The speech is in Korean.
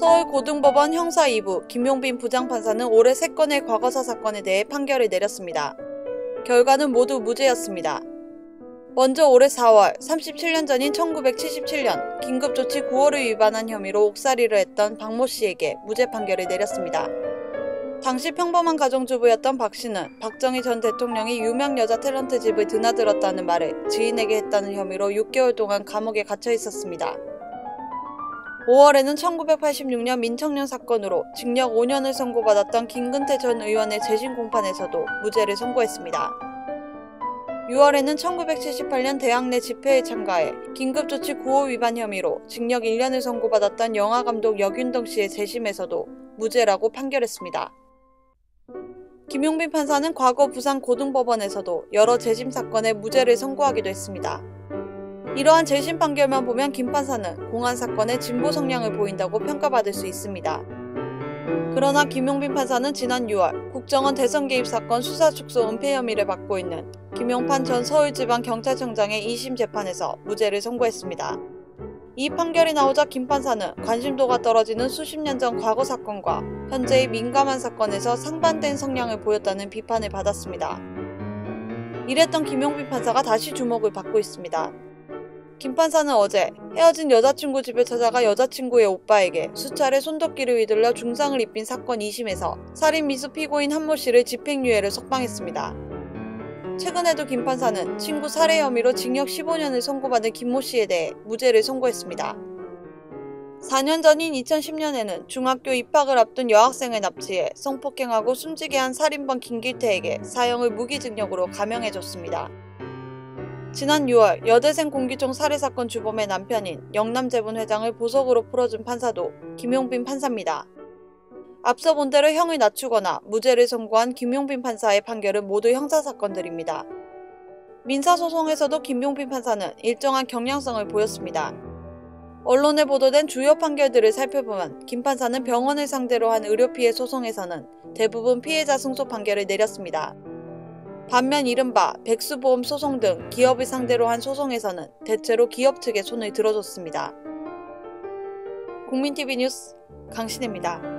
서울고등법원 형사 2부 김용빈 부장판사는 올해 3건의 과거사 사건에 대해 판결을 내렸습니다. 결과는 모두 무죄였습니다. 먼저 올해 4월 37년 전인 1977년 긴급조치 9호를 위반한 혐의로 옥살이를 했던 박모 씨에게 무죄 판결을 내렸습니다. 당시 평범한 가정주부였던 박 씨는 박정희 전 대통령이 유명 여자 탤런트 집을 드나들었다는 말을 지인에게 했다는 혐의로 6개월 동안 감옥에 갇혀 있었습니다. 5월에는 1986년 민청년 사건으로 징역 5년을 선고받았던 김근태 전 의원의 재심 공판에서도 무죄를 선고했습니다. 6월에는 1978년 대학 내 집회에 참가해 긴급조치 9호 위반 혐의로 징역 1년을 선고받았던 영화감독 여균동 씨의 재심에서도 무죄라고 판결했습니다. 김용빈 판사는 과거 부산 고등법원에서도 여러 재심 사건에 무죄를 선고하기도 했습니다. 이러한 재심 판결만 보면 김 판사는 공안 사건에 진보 성향을 보인다고 평가받을 수 있습니다. 그러나 김용빈 판사는 지난 6월 국정원 대선 개입 사건 수사 축소 은폐 혐의를 받고 있는 김용판 전 서울지방경찰청장의 2심 재판에서 무죄를 선고했습니다. 이 판결이 나오자 김 판사는 관심도가 떨어지는 수십 년 전 과거 사건과 현재의 민감한 사건에서 상반된 성향을 보였다는 비판을 받았습니다. 이랬던 김용빈 판사가 다시 주목을 받고 있습니다. 김 판사는 어제 헤어진 여자친구 집에 찾아가 여자친구의 오빠에게 수차례 손도끼를 휘둘러 중상을 입힌 사건 2심에서 살인 미수 피고인 한모 씨를 집행유예를 석방했습니다. 최근에도 김 판사는 친구 살해 혐의로 징역 15년을 선고받은 김모 씨에 대해 무죄를 선고했습니다. 4년 전인 2010년에는 중학교 입학을 앞둔 여학생을 납치해 성폭행하고 숨지게 한 살인범 김길태에게 사형을 무기징역으로 감형해줬습니다. 지난 6월 여대생 공기총 살해 사건 주범의 남편인 영남재분 회장을 보석으로 풀어준 판사도 김용빈 판사입니다. 앞서 본 대로 형을 낮추거나 무죄를 선고한 김용빈 판사의 판결은 모두 형사 사건들입니다. 민사소송에서도 김용빈 판사는 일정한 경량성을 보였습니다. 언론에 보도된 주요 판결들을 살펴보면 김 판사는 병원을 상대로 한 의료 피해 소송에서는 대부분 피해자 승소 판결을 내렸습니다. 반면 이른바 백수보험 소송 등 기업을 상대로 한 소송에서는 대체로 기업 측에 손을 들어줬습니다. 국민TV 뉴스 강신혜입니다.